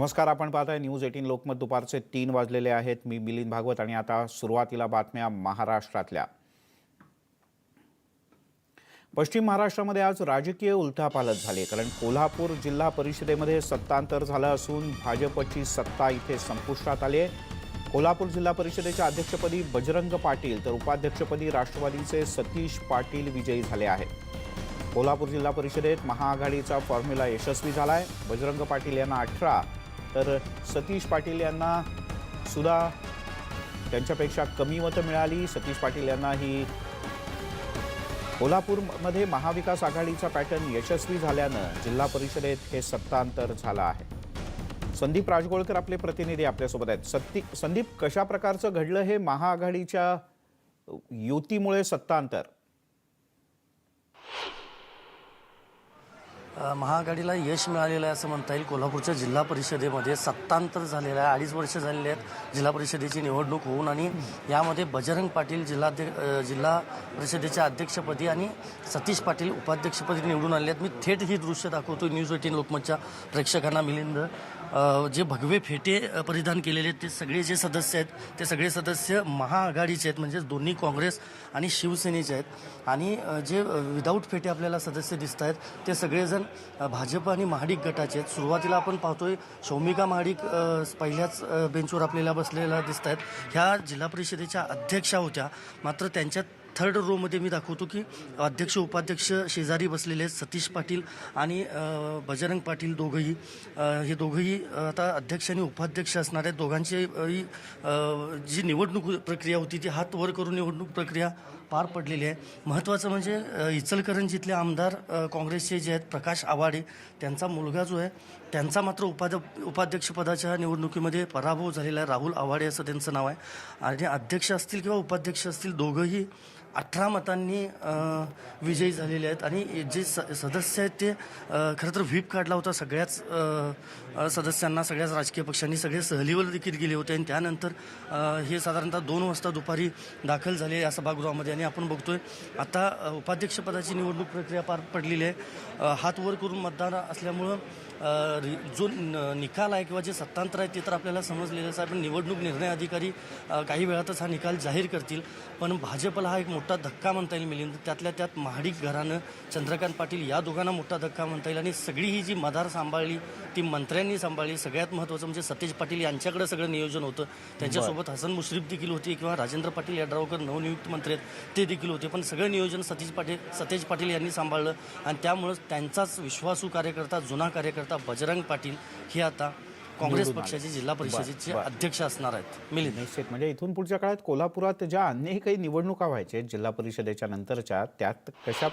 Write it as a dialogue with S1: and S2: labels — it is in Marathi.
S1: नमस्कार आपण पाहताय न्यूज एटीन लोकमत दुपारचे तीन वाजलेले आहेत. मी मिलिंद भागवत आणि आता सुरुवातीला बातम्या महाराष्ट्रातल्या. पश्चिम महाराष्ट्रामध्ये आज राजकीय उलथापालट झाली. कारण कोल्हापूर जिल्हा परिषदेमध्ये सत्तांतर झालं असून भाजपची सत्ता इथे संपुष्टात आली आहे. कोल्हापूर जिल्हा परिषदेच्या अध्यक्षपदी बजरंग पाटील तर उपाध्यक्षपदी राष्ट्रवादीचे सतीश पाटील विजयी झाले आहेत. कोल्हापूर जिल्हा परिषदेत महाआघाडीचा फॉर्म्युला यशस्वी झाला आहे बजरंग पाटील यांना अठरा तर सतीश पाटील यांना सुद्धा त्यांच्यापेक्षा कमी मतं मिळाली. सतीश पाटील यांना ही कोल्हापूरमध्ये महाविकास आघाडीचा पॅटर्न यशस्वी झाल्यानं जिल्हा परिषदेत हे सत्तांतर झालं आहे. संदीप राजगोळकर आपले प्रतिनिधी आपल्यासोबत आहेत. सत्ती संदीप कशा प्रकारचं घडलं हे महाआघाडीच्या युतीमुळे सत्तांतर?
S2: महाआघाडीला यश मिळालेलं आहे असं म्हणता येईल. कोल्हापूरच्या जिल्हा परिषदेमध्ये सत्तांतर झालेलं आहे. अडीच वर्ष झालेले आहेत. जिल्हा परिषदेची निवडणूक होऊन आणि यामध्ये बजरंग पाटील जिल्हाध्य जिल्हा परिषदेच्या अध्यक्षपदी आणि सतीश पाटील उपाध्यक्षपदी निवडून आले आहेत. मी थेट ही दृश्य दाखवतो न्यूज एटीन लोकमतच्या प्रेक्षकांना. मिलिंद जे भगवे फेटे परिधान केलेले आहेत ते सगळे जे सदस्य आहेत ते सगळे सदस्य महाआघाडीचे आहेत म्हणजेच दोन्ही काँग्रेस आणि शिवसेनेचे आहेत. आणि जे विदाऊट फेटे आपल्याला सदस्य दिसत आहेत ते सगळेजण भाजप आणि महाडिक गटाचे आहेत. सुरुवातीला आपण पाहतोय शौमिका महाडिक पहिल्याच बेंचवर आपल्याला बसलेल्या दिसत आहेत. ह्या जिल्हा परिषदेच्या अध्यक्षा होत्या मात्र त्यांच्यात थर्ड रोमध्ये मी दाखवतो की अध्यक्ष उपाध्यक्ष शेजारी बसलेले आहेत सतीश पाटील आणि बजरंग पाटील दोघंही. हे दोघंही आता अध्यक्ष आणि उपाध्यक्ष असणार आहेत. दोघांची जी निवडणूक प्रक्रिया होती ती हात वर करून निवडणूक प्रक्रिया पार पडलेली आहे. महत्त्वाचं म्हणजे इचलकरंजीतले आमदार काँग्रेसचे जे आहेत प्रकाश आवाडे त्यांचा मुलगा जो आहे त्यांचा मात्र उपाध्य उपाध्यक्षपदाच्या निवडणुकीमध्ये पराभव झालेला आहे. राहुल आवाडे असं त्यांचं नाव आहे. आणि अध्यक्ष असतील किंवा उपाध्यक्ष असतील दोघंही अठरा मतांनी विजयी झालेले आहेत. आणि जे स सदस्य आहेत ते खरं तर व्हीप काढला होता सगळ्याच सदस्यांना सगळ्याच राजकीय पक्षांनी. सगळे सहलीवर देखील गेले होते. आणि त्यानंतर हे साधारणतः दोन वाजता दुपारी दाखल झाले या सभागृहामध्ये. आणि आपण बघतोय आता उपाध्यक्षपदाची निवडणूक प्रक्रिया पार पडलेली आहे. हात वर करून मतदान असल्यामुळं जो न- निकाल आहे किंवा जे सत्तांतर आहे ते तर आपल्याला समजलेलंच आहे. पण निवडणूक निर्णय अधिकारी काही वेळातच हा निकाल जाहीर करतील. पण भाजपला हा एक मोठा धक्का म्हणता येईल मिलिंद. त्यातल्या त्यात महाडिक घरानं चंद्रकांत पाटील या दोघांना मोठा धक्का म्हणता येईल. आणि सगळी ही जी मदार सांभाळली ती मंत्र्यांनी सांभाळली. सगळ्यात महत्त्वाचं म्हणजे सतीश पाटील यांच्याकडे सगळं नियोजन होतं. त्यांच्यासोबत हसन मुश्रीफ देखील होती किंवा राजेंद्र पाटील यड्रावकर नवनियुक्त मंत्री आहेत ते देखील होते. पण सगळं नियोजन सतीश पाटील सतेज पाटील यांनी सांभाळलं. आणि त्यामुळं त्यांचाच विश्वासू कार्यकर्ता जुना कार्यकर्ता बजरंग पाटील हे आता काँग्रेस. पक्षाचे जिल्हा परिषदेचे. अध्यक्ष असणार आहेत मिलिंद
S1: निश्चित म्हणजे इथून पुढच्या काळात कोल्हापुरात ज्या अन्यही काही निवडणुका व्हायच्या जिल्हा परिषदेच्या नंतरच्या त्यात कशा